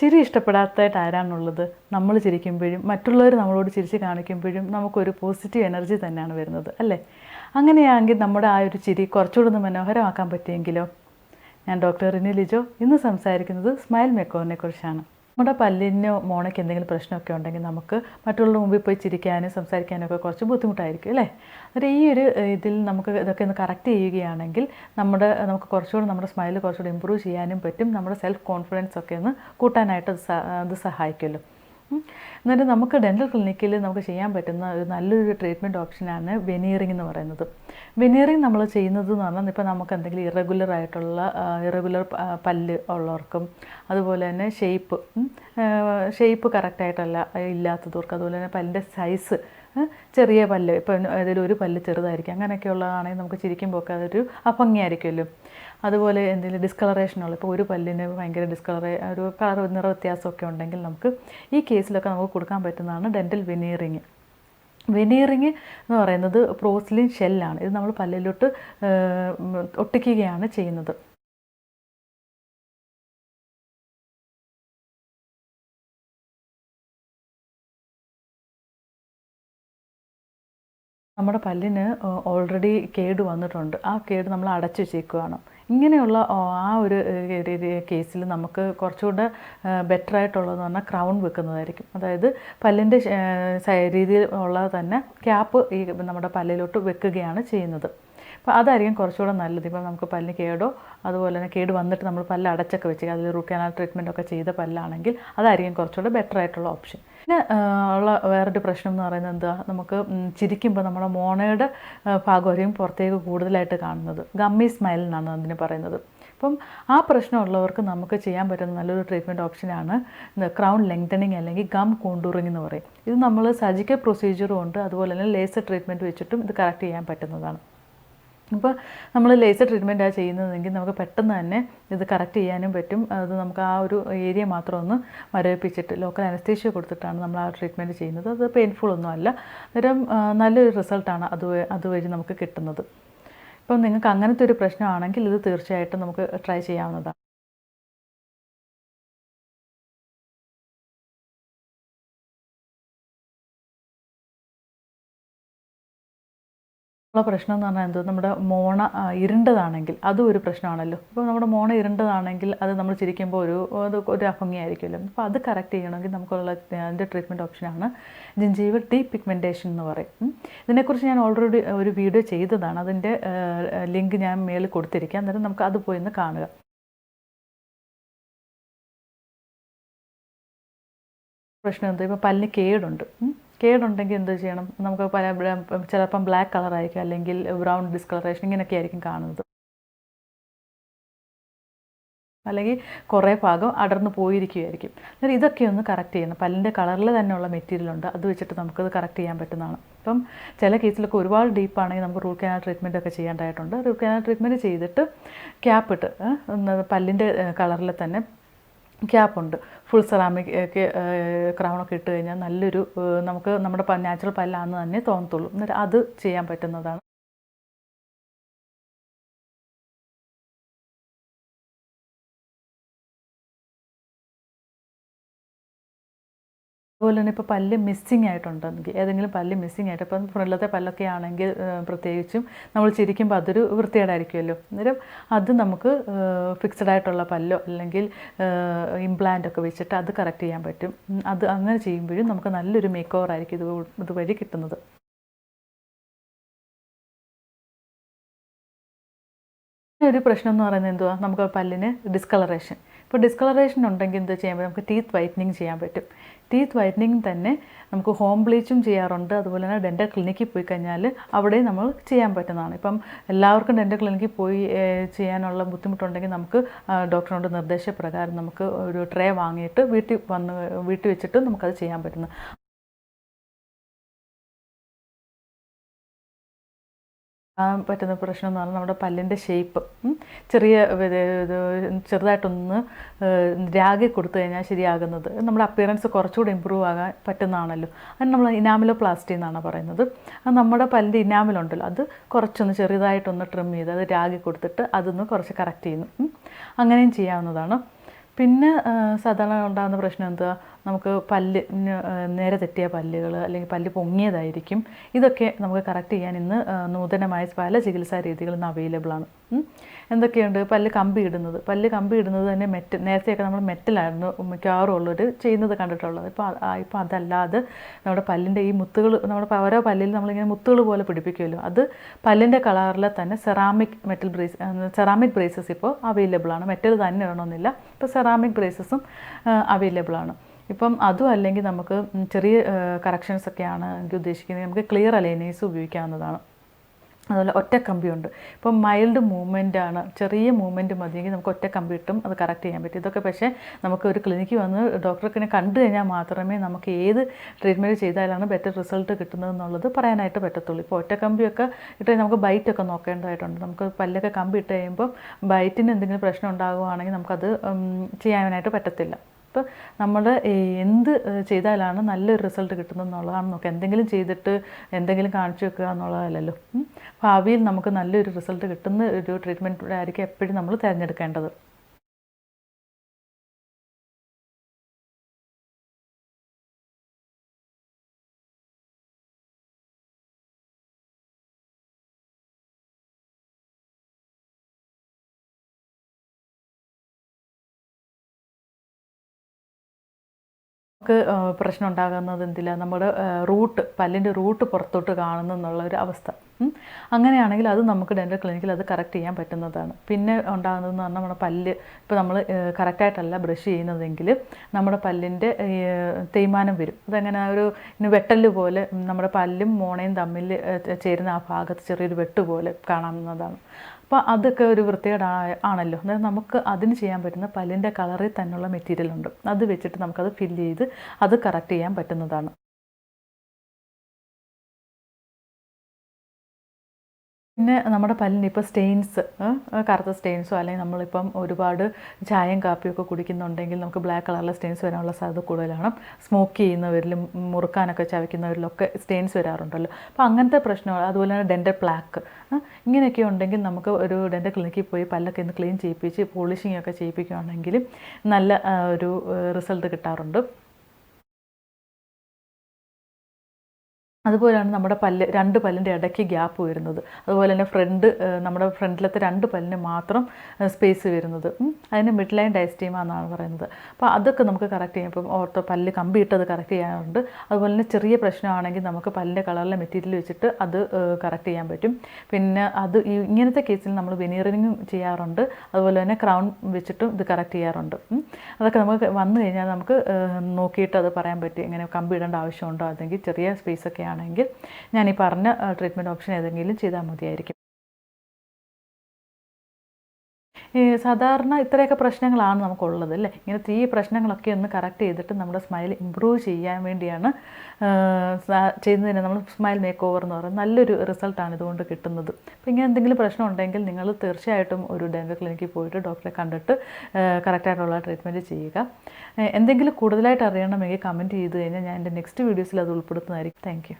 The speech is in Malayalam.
ചിരി ഇഷ്ടപ്പെടാത്തതായിട്ട് ആരാണുള്ളത് നമ്മൾ ചിരിക്കുമ്പോഴും മറ്റുള്ളവർ നമ്മളോട് ചിരിച്ച് കാണിക്കുമ്പോഴും നമുക്കൊരു പോസിറ്റീവ് എനർജി തന്നെയാണ് വരുന്നത് അല്ലേ? അങ്ങനെയാണെങ്കിൽ നമ്മുടെ ആ ഒരു ചിരി കുറച്ചുകൂടി ഒന്ന് മനോഹരമാക്കാൻ പറ്റിയെങ്കിലോ? ഞാൻ ഡോക്ടർ റിനി ലിജോ ഇന്ന് സംസാരിക്കുന്നത് സ്മൈൽ മെക്കോറിനെ കുറിച്ചാണ് നമ്മുടെ പല്ലിനോ മോണയ്ക്ക് എന്തെങ്കിലും പ്രശ്നമൊക്കെ ഉണ്ടെങ്കിൽ നമുക്ക് മറ്റുള്ളവരുടെ മുമ്പിൽ പോയി ചിരിക്കാനും സംസാരിക്കാനും ഒക്കെ കുറച്ച് ബുദ്ധിമുട്ടായിരിക്കും അല്ലേ? അന്നേരം ഈ ഒരു ഇതിൽ നമുക്ക് ഇതൊക്കെ ഒന്ന് കറക്റ്റ് ചെയ്യുകയാണെങ്കിൽ നമ്മുടെ നമുക്ക് കുറച്ചുകൂടി നമ്മുടെ സ്മൈൽ കുറച്ചുകൂടി ഇമ്പ്രൂവ് ചെയ്യാനും പറ്റും. നമ്മുടെ സെൽഫ് കോൺഫിഡൻസ് ഒക്കെ ഒന്ന് കൂട്ടാനായിട്ട് അത് സഹായിക്കുമല്ലോ. എന്നിട്ട് നമുക്ക് ഡെന്റൽ ക്ലിനിക്കിൽ നമുക്ക് ചെയ്യാൻ പറ്റുന്ന ഒരു നല്ലൊരു ട്രീറ്റ്മെന്റ് ഓപ്ഷനാണ് വെനീറിംഗ് എന്ന് പറയുന്നത്. വെനീറിംഗ് നമ്മൾ ചെയ്യുന്നത് എന്ന് പറഞ്ഞാൽ ഇപ്പോൾ നമുക്ക് എന്തെങ്കിലും ഇറഗുലർ ആയിട്ടുള്ള ഇറഗുലർ പല്ല് ഉള്ളവർക്കും അതുപോലെ തന്നെ ഷേപ്പ് ഷേപ്പ് കറക്റ്റായിട്ടല്ല ഇല്ലാത്തതവർക്ക് അതുപോലെ തന്നെ പല്ലിന്റെ സൈസ് ചെറിയ പല്ല് ഇപ്പോൾ ഏതെങ്കിലും ഒരു പല്ല് ചെറുതായിരിക്കും അങ്ങനെയൊക്കെയുള്ളതാണെങ്കിൽ നമുക്ക് ചിരിക്കുമ്പോൾ ഒക്കെ അതൊരു അഭംഗിയായിരിക്കുമല്ലോ. അതുപോലെ എന്തെങ്കിലും ഡിസ്കളറേഷൻ ഉള്ള ഇപ്പോൾ ഒരു പല്ലിന് ഭയങ്കര ഡിസ്കളറേ ഒരു കളർ നിറ വ്യത്യാസമൊക്കെ ഉണ്ടെങ്കിൽ നമുക്ക് ഈ കേസിലൊക്കെ നമുക്ക് കൊടുക്കാൻ പറ്റുന്നതാണ് ഡെന്റൽ വെനീറിങ് വെനീറിങ് എന്ന് പറയുന്നത് പ്രോസ്ലിൻ ഷെല്ലാണ് ഇത് നമ്മൾ പല്ലിലോട്ട് ഒട്ടിക്കുകയാണ് ചെയ്യുന്നത്. നമ്മുടെ പല്ലിന് ഓൾറെഡി കേട് വന്നിട്ടുണ്ട്. ആ കേട് നമ്മൾ അടച്ചു വെച്ചേക്കുകയാണ് ഇങ്ങനെയുള്ള ആ, ഒരു കേസിൽ നമുക്ക് കുറച്ചുകൂടെ ബെറ്റർ ആയിട്ടുള്ളതെന്ന് പറഞ്ഞാൽ ക്രൗൺ വെക്കുന്നതായിരിക്കും. അതായത് പല്ലിന്റെ രീതിയിൽ ഉള്ള തന്നെ ക്യാപ്പ് ഈ നമ്മുടെ പല്ലിലോട്ട് വെക്കുകയാണ് ചെയ്യുന്നത്. അപ്പോൾ അതായിരിക്കും കുറച്ചുകൂടെ നല്ലത്. ഇപ്പം നമുക്ക് പല്ലിന് കേടോ അതുപോലെ തന്നെ കേട് വന്നിട്ട് നമ്മൾ പല്ല് അടച്ചൊക്കെ വെച്ച് അതിൽ റൂട്ട് കനാൽ ട്രീറ്റ്മെന്റ് ഒക്കെ ചെയ്ത പല്ലാണെങ്കിൽ അതായിരിക്കും കുറച്ചുകൂടെ ബെറ്റർ ആയിട്ടുള്ള ഓപ്ഷൻ പിന്നെ ഉള്ള വേറൊരു പ്രശ്നം എന്ന് പറയുന്നത് എന്താ? നമുക്ക് ചിരിക്കുമ്പോൾ നമ്മുടെ മോണയുടെ ഭാഗവരെയും പുറത്തേക്ക് കൂടുതലായിട്ട് കാണുന്നത്. ഗമ്മി സ്മൈൽ എന്നാണ് അതിന് പറയുന്നത്. അപ്പം ആ പ്രശ്നമുള്ളവർക്ക് നമുക്ക് ചെയ്യാൻ പറ്റുന്ന നല്ലൊരു ട്രീറ്റ്മെന്റ് ഓപ്ഷനാണ് ക്രൗൺ ലെങ്തനിങ് അല്ലെങ്കിൽ ഗം കോണ്ടൂറിങ് എന്ന് പറയും. ഇത് നമ്മൾ സർജിക്കൽ പ്രൊസീജിയറും ഉണ്ട് അതുപോലെ തന്നെ ലേസർ ട്രീറ്റ്മെന്റ് വെച്ചിട്ടും ഇത് കറക്റ്റ് ചെയ്യാൻ പറ്റുന്നതാണ്. അപ്പോൾ നമ്മൾ ലേസർ ട്രീറ്റ്മെന്റാണ് ചെയ്യുന്നതെങ്കിൽ നമുക്ക് പെട്ടെന്ന് തന്നെ ഇത് കറക്റ്റ് ചെയ്യാനും പറ്റും. അത് നമുക്ക് ആ ഒരു ഏരിയ മാത്രം ഒന്ന് മരവിപ്പിച്ചിട്ട് ലോക്കൽ അനസ്തേഷ്യ കൊടുത്തിട്ടാണ് നമ്മൾ ആ ട്രീറ്റ്മെന്റ് ചെയ്യുന്നത്. അത് പെയിൻഫുൾ ഒന്നുമല്ല അന്നേരം നല്ലൊരു റിസൾട്ടാണ് അത് അതുവഴി നമുക്ക് കിട്ടുന്നത്. ഇപ്പം നിങ്ങൾക്ക് അങ്ങനത്തെ ഒരു പ്രശ്നമാണെങ്കിൽ ഇത് തീർച്ചയായിട്ടും നമുക്ക് ട്രൈ ചെയ്യാവുന്നതാണ്. ഉള്ള പ്രശ്നം എന്ന് പറഞ്ഞാൽ എന്തോ നമ്മുടെ മോണ ഇരുണ്ടതാണെങ്കിൽ അതും ഒരു പ്രശ്നമാണല്ലോ. ഇപ്പോൾ നമ്മുടെ മോണ ഇരുണ്ടതാണെങ്കിൽ അത് നമ്മൾ ചിരിക്കുമ്പോൾ ഒരു അത് ഒരു അഭംഗിയായിരിക്കുമല്ലോ. അപ്പോൾ അത് കറക്റ്റ് ചെയ്യണമെങ്കിൽ നമുക്കുള്ള അതിന്റെ ട്രീറ്റ്മെന്റ് ഓപ്ഷനാണ് ജിഞ്ചീവ് ഡീ പിഗ്മെന്റേഷൻ എന്ന് പറയും. ഇതിനെക്കുറിച്ച് ഞാൻ ഓൾറെഡി ഒരു വീഡിയോ ചെയ്തതാണ്. അതിന്റെ ലിങ്ക് ഞാൻ മേളിൽ കൊടുത്തിരിക്കാം. അന്നേരം നമുക്ക് അത് പോയി ഒന്ന് കാണുക. പ്രശ്നം എന്താ? ഇപ്പോൾ പല്ലിന് കേടുണ്ട്. കേടുണ്ടെങ്കിൽ എന്ത് ചെയ്യണം? നമുക്ക് പല ചിലപ്പം ബ്ലാക്ക് കളറായിരിക്കും അല്ലെങ്കിൽ ബ്രൗൺ ഡിസ്കളറേഷൻ ഇങ്ങനെയൊക്കെ ആയിരിക്കും കാണുന്നത്. അല്ലെങ്കിൽ കുറേ ഭാഗം അടർന്നു പോയിരിക്കുകയായിരിക്കും. അന്നേരം ഇതൊക്കെ ഒന്ന് കറക്റ്റ് ചെയ്യണം. പല്ലിന്റെ കളറിൽ തന്നെയുള്ള മെറ്റീരിയൽ ഉണ്ട്. അത് വെച്ചിട്ട് നമുക്കത് കറക്റ്റ് ചെയ്യാൻ പറ്റുന്നതാണ്. ഇപ്പം ചില കേസിലൊക്കെ ഒരുപാട് ഡീപ്പാണെങ്കിൽ നമുക്ക് റൂട്ട് കനാൽ ട്രീറ്റ്മെന്റ് ഒക്കെ ചെയ്യേണ്ടതായിട്ടുണ്ട് റൂട്ട് കനാൽ ട്രീറ്റ്മെന്റ് ചെയ്തിട്ട് ക്യാപ്പ് ഇട്ട് ഏ, ഒന്ന് പല്ലിന്റെ കളറിൽ തന്നെ ക്യാപ്പുണ്ട് ഫുൾ സെറാമിക് ഒക്കെ ക്രൗണൊക്കെ ഇട്ട് കഴിഞ്ഞാൽ നല്ലൊരു നമുക്ക് നമ്മുടെ നാച്ചുറൽ പല്ലാന്ന് തന്നെ തോന്നത്തുള്ളൂ. എന്നിട്ട് അത് ചെയ്യാൻ പറ്റുന്നതാണ്. അതുപോലെ തന്നെ ഇപ്പോൾ പല്ല് മിസ്സിങ് ആയിട്ടുണ്ടെങ്കിൽ ഏതെങ്കിലും പല്ല് മിസ്സിങ് ആയിട്ട് ഇപ്പം ഫ്രണ്ടിലത്തെ പല്ലൊക്കെ ആണെങ്കിൽ പ്രത്യേകിച്ചും നമ്മൾ ചിരിക്കുമ്പോൾ അതൊരു വൃത്തികേടായിരിക്കുമല്ലോ. അന്നേരം അത് നമുക്ക് ഫിക്സഡ് ആയിട്ടുള്ള പല്ലോ അല്ലെങ്കിൽ ഇംപ്ലാന്റ് ഒക്കെ വെച്ചിട്ട് അത് കറക്റ്റ് ചെയ്യാൻ പറ്റും. അത് അങ്ങനെ ചെയ്യുമ്പോഴും നമുക്ക് നല്ലൊരു മേക്ക് ഓവർ ആയിരിക്കും ഇത് ഇതുവഴി കിട്ടുന്നത്. ഒരു പ്രശ്നം എന്ന് പറയുന്നത് എന്തുവാ? നമുക്ക് പല്ലിന് ഡിസ്കളറേഷൻ ഇപ്പോൾ ഡിസ്കളറേഷൻ ഉണ്ടെങ്കിൽ എന്താ ചെയ്യാൻ പറ്റും? നമുക്ക് ടീത്ത് വൈറ്റനിങ് ചെയ്യാൻ പറ്റും. ടീത്ത് വൈറ്റനിങ് തന്നെ നമുക്ക് ഹോം ബ്ലീച്ചും ചെയ്യാറുണ്ട്. അതുപോലെ തന്നെ ഡെന്റൽ ക്ലിനിക്കിൽ പോയി കഴിഞ്ഞാൽ അവിടെ നമ്മൾ ചെയ്യാൻ പറ്റുന്നതാണ്. ഇപ്പം എല്ലാവർക്കും ഡെന്റൽ ക്ലിനിക്കിൽ പോയി ചെയ്യാനുള്ള ബുദ്ധിമുട്ടുണ്ടെങ്കിൽ നമുക്ക് ഡോക്ടറിനോട് നിർദ്ദേശപ്രകാരം നമുക്ക് ഒരു ട്രേ വാങ്ങിയിട്ട് വീട്ടിൽ വന്ന് വീട്ടിൽ വെച്ചിട്ട് നമുക്കത് ചെയ്യാൻ പറ്റുന്നു പറ്റുന്ന പ്രശ്നം എന്ന് പറഞ്ഞാൽ നമ്മുടെ പല്ലിന്റെ ഷേപ്പ് ചെറിയ ചെറുതായിട്ടൊന്ന് രാഗി കൊടുത്തു കഴിഞ്ഞാൽ ശരിയാകുന്നത്. നമ്മുടെ അപ്പിയറൻസ് കുറച്ചുകൂടി ഇമ്പ്രൂവ് ആകാൻ പറ്റുന്നതാണല്ലോ. അത് നമ്മൾ ഇനാമിലോ പ്ലാസ്റ്റി എന്നാണ് പറയുന്നത്. അത് നമ്മുടെ പല്ലിന്റെ ഇനാമിലുണ്ടല്ലോ. അത് കുറച്ചൊന്ന് ചെറുതായിട്ടൊന്ന് ട്രിം ചെയ്ത് അത് രാഗി കൊടുത്തിട്ട് അതൊന്ന് കുറച്ച് കറക്റ്റ് ചെയ്യുന്നു. അങ്ങനെയും ചെയ്യാവുന്നതാണ്. പിന്നെ സാധാരണ ഉണ്ടാകുന്ന പ്രശ്നം എന്താ നമുക്ക് പല്ല് നേരെ തെറ്റിയ പല്ലുകൾ അല്ലെങ്കിൽ പല്ല് പൊങ്ങിയതായിരിക്കും. ഇതൊക്കെ നമുക്ക് കറക്റ്റ് ചെയ്യാൻ ഇന്ന് നൂതനമായ പല ചികിത്സാ രീതികൾ ഇന്ന് അവൈലബിൾ ആണ്. എന്തൊക്കെയുണ്ട്? പല്ല് കമ്പി ഇടുന്നത്. പല്ല് കമ്പി ഇടുന്നത് തന്നെ മെറ്റൽ നേരത്തെയൊക്കെ നമ്മൾ മെറ്റലായിരുന്നു മിക്കവാറും ഉള്ളവർ ചെയ്യുന്നത് കണ്ടിട്ടുള്ളത്. ഇപ്പോൾ ഇപ്പോൾ അതല്ലാതെ നമ്മുടെ പല്ലിന്റെ ഈ മുത്തുകൾ നമ്മുടെ ഓരോ പല്ലിൽ നമ്മളിങ്ങനെ മുത്തുകൾ പോലെ പിടിപ്പിക്കുമല്ലോ. അത് പല്ലിന്റെ കളറിലെ തന്നെ ceramic metal brace ceramic braces ഇപ്പോൾ അവൈലബിൾ ആണ്. മെറ്റൽ തന്നെ വേണമെന്നില്ല ഇപ്പോൾ സെറാമിക് ബ്രേസസും അവൈലബിൾ ആണ്. ഇപ്പം അതും അല്ലെങ്കിൽ നമുക്ക് ചെറിയ കറക്ഷൻസ് ഒക്കെയാണ് എനിക്ക് ഉദ്ദേശിക്കുന്നത്. നമുക്ക് ക്ലിയർ അലൈനേഴ്സ് ഉപയോഗിക്കാവുന്നതാണ്. അതുപോലെ ഒറ്റ കമ്പിയുണ്ട് ഇപ്പം മൈൽഡ് മൂവ്മെന്റ് ആണ്. ചെറിയ മൂവ്മെന്റ് മതിയെങ്കിൽ നമുക്ക് ഒറ്റ കമ്പി ഇട്ടും അത് കറക്റ്റ് ചെയ്യാൻ പറ്റും. ഇതൊക്കെ പക്ഷേ നമുക്ക് ഒരു ക്ലിനിക്കിൽ വന്ന് ഡോക്ടർക്കിനെ കണ്ടു കഴിഞ്ഞാൽ മാത്രമേ നമുക്ക് ഏത് ട്രീറ്റ്മെന്റ് ചെയ്താലാണ് ബെറ്റർ റിസൾട്ട് കിട്ടുന്നത് എന്നുള്ളത് പറയാനായിട്ട് പറ്റത്തുള്ളൂ. ഇപ്പോൾ ഒറ്റ കമ്പിയൊക്കെ ഇട്ട് നമുക്ക് ബൈറ്റൊക്കെ നോക്കേണ്ടതായിട്ടുണ്ട്. നമുക്ക് പല്ലൊക്കെ കമ്പി ഇട്ട് കഴിയുമ്പോൾ ബൈറ്റിന് എന്തെങ്കിലും പ്രശ്നം ഉണ്ടാകുവാണെങ്കിൽ നമുക്കത് ചെയ്യാനായിട്ട് പറ്റത്തില്ല. ഇപ്പോൾ നമ്മൾ എന്ത് ചെയ്താലാണ് നല്ലൊരു റിസൾട്ട് കിട്ടുന്നത് എന്നുള്ളതാണ് നോക്കുക എന്തെങ്കിലും ചെയ്തിട്ട് എന്തെങ്കിലും കാണിച്ചു വെക്കുക എന്നുള്ളതല്ലല്ലോ. ഭാവിയിൽ നമുക്ക് നല്ലൊരു റിസൾട്ട് കിട്ടുന്ന ഒരു ട്രീറ്റ്മെന്റ് ആയിരിക്കും എപ്പോഴും നമ്മൾ തിരഞ്ഞെടുക്കേണ്ടത് നമുക്ക് പ്രശ്നം ഉണ്ടാകുന്നത് എന്തില്ല? നമ്മുടെ റൂട്ട് പല്ലിന്റെ റൂട്ട് പുറത്തോട്ട് കാണുന്നു എന്നുള്ള ഒരു അവസ്ഥ. അങ്ങനെയാണെങ്കിൽ അത് നമുക്ക് ഡെന്റൽ ക്ലിനിക്കിൽ അത് കറക്റ്റ് ചെയ്യാൻ പറ്റുന്നതാണ്. പിന്നെ ഉണ്ടാകുന്നതെന്ന് പറഞ്ഞാൽ നമ്മുടെ പല്ല് ഇപ്പോൾ നമ്മൾ കറക്റ്റായിട്ടല്ല ബ്രഷ് ചെയ്യുന്നതെങ്കിൽ നമ്മുടെ പല്ലിന്റെ തേയ്മാനം വരും. അതങ്ങനെ? ഒരു വെട്ടൽ പോലെ നമ്മുടെ പല്ലും മോണയും തമ്മിൽ ചേരുന്ന ആ ഭാഗത്ത് ചെറിയൊരു വെട്ട് പോലെ കാണാവുന്നതാണ്. അപ്പോൾ അതൊക്കെ ഒരു വൃത്തികേട് ആണല്ലോ. അതായത് നമുക്ക് അതിന് ചെയ്യാൻ പറ്റുന്ന പല്ലിന്റെ കളറിൽ തന്നെയുള്ള മെറ്റീരിയൽ ഉണ്ട്. അത് വെച്ചിട്ട് നമുക്കത് ഫില്ല് ചെയ്ത് അത് കറക്റ്റ് ചെയ്യാൻ പറ്റുന്നതാണ്. പിന്നെ നമ്മുടെ പല്ലിന് ഇപ്പോൾ സ്റ്റെയിൻസ് കറുത്ത സ്റ്റെയിൻസോ അല്ലെങ്കിൽ നമ്മളിപ്പം ഒരുപാട് ചായയും കാപ്പിയൊക്കെ കുടിക്കുന്നുണ്ടെങ്കിൽ നമുക്ക് ബ്ലാക്ക് കളറിലെ സ്റ്റെയിൻസ് വരാനുള്ള സാധ്യത കൂടുതലാണ്. സ്മോക്ക് ചെയ്യുന്നവരിലും മുറുക്കാനൊക്കെ ചവയ്ക്കുന്നവരിലൊക്കെ സ്റ്റെയിൻസ് വരാറുണ്ടല്ലോ. അപ്പോൾ അങ്ങനത്തെ പ്രശ്നങ്ങൾ അതുപോലെ തന്നെ ഡെന്റൽ പ്ലാക്ക് ഇങ്ങനെയൊക്കെ ഉണ്ടെങ്കിൽ നമുക്ക് ഒരു ഡെന്റൽ ക്ലിനിക്കിൽ പോയി പല്ലൊക്കെ ഒന്ന് ക്ലീൻ ചെയ്യിപ്പിച്ച് പോളിഷിംഗ് ഒക്കെ ചെയ്യിപ്പിക്കുകയാണെങ്കിൽ നല്ല ഒരു റിസൾട്ട് കിട്ടാറുണ്ട്. അതുപോലെയാണ് നമ്മുടെ പല്ല് രണ്ട് പല്ലിന്റെ ഇടയ്ക്ക് ഗ്യാപ്പ് വരുന്നത്. അതുപോലെ തന്നെ ഫ്രണ്ട് നമ്മുടെ ഫ്രണ്ടിലത്തെ രണ്ട് പല്ലിന് മാത്രം സ്പേസ് വരുന്നത്. അതിന് മിഡ് ലൈൻ ഡയസ്റ്റീമ എന്നാണ് പറയുന്നത്. അപ്പോൾ അതൊക്കെ നമുക്ക് കറക്റ്റ് ചെയ്യാം. ഇപ്പം ഓർത്തോ പല്ല് കമ്പി ഇട്ടത് കറക്റ്റ് ചെയ്യാനുണ്ട്. അതുപോലെ തന്നെ ചെറിയ പ്രശ്നമാണെങ്കിൽ നമുക്ക് പല്ലിന്റെ കളറിലെ മെറ്റീരിയൽ വെച്ചിട്ട് അത് കറക്റ്റ് ചെയ്യാൻ പറ്റും. പിന്നെ അത് ഇങ്ങനത്തെ കേസിൽ നമ്മൾ വെനീറിങ്ങും ചെയ്യാറുണ്ട്. അതുപോലെ തന്നെ ക്രൗൺ വെച്ചിട്ടും ഇത് കറക്റ്റ് ചെയ്യാറുണ്ട്. അതൊക്കെ നമുക്ക് വന്നു കഴിഞ്ഞാൽ നമുക്ക് നോക്കിയിട്ട് അത് പറയാൻ പറ്റും. ഇങ്ങനെ കമ്പി ഇടേണ്ട ആവശ്യമുണ്ടോ? അല്ലെങ്കിൽ ചെറിയ സ്പേസ് ഒക്കെ ആണെങ്കിൽ ഞാൻ ഈ പറഞ്ഞ ട്രീറ്റ്മെന്റ് ഓപ്ഷൻ ഏതെങ്കിലും ചെയ്താൽ മതിയായിരിക്കും. സാധാരണ ഇത്രയൊക്കെ പ്രശ്നങ്ങളാണ് നമുക്കുള്ളത് അല്ലേ? ഇങ്ങനത്തെ ഈ പ്രശ്നങ്ങളൊക്കെ ഒന്ന് കറക്റ്റ് ചെയ്തിട്ട് നമ്മുടെ സ്മൈൽ ഇമ്പ്രൂവ് ചെയ്യാൻ വേണ്ടിയാണ് ചെയ്യുന്നതിന് നമ്മൾ സ്മൈൽ മേക്ക് ഓവർ എന്ന് പറയുന്നത് നല്ലൊരു റിസൾട്ടാണ് ഇതുകൊണ്ട് കിട്ടുന്നത്. അപ്പോൾ ഇങ്ങനെ എന്തെങ്കിലും പ്രശ്നം ഉണ്ടെങ്കിൽ നിങ്ങൾ തീർച്ചയായിട്ടും ഒരു ഡെന്റൽ ക്ലിനിക്കിൽ പോയിട്ട് ഡോക്ടറെ കണ്ടിട്ട് കറക്റ്റായിട്ടുള്ള ട്രീറ്റ്മെന്റ് ചെയ്യുക. എന്തെങ്കിലും കൂടുതലായിട്ട് അറിയണമെങ്കിൽ കമന്റ് ചെയ്ത് കഴിഞ്ഞാൽ ഞാൻ എന്റെ നെക്സ്റ്റ് വീഡിയോസിൽ അത് ഉൾപ്പെടുത്തുന്നതായിരിക്കും. താങ്ക്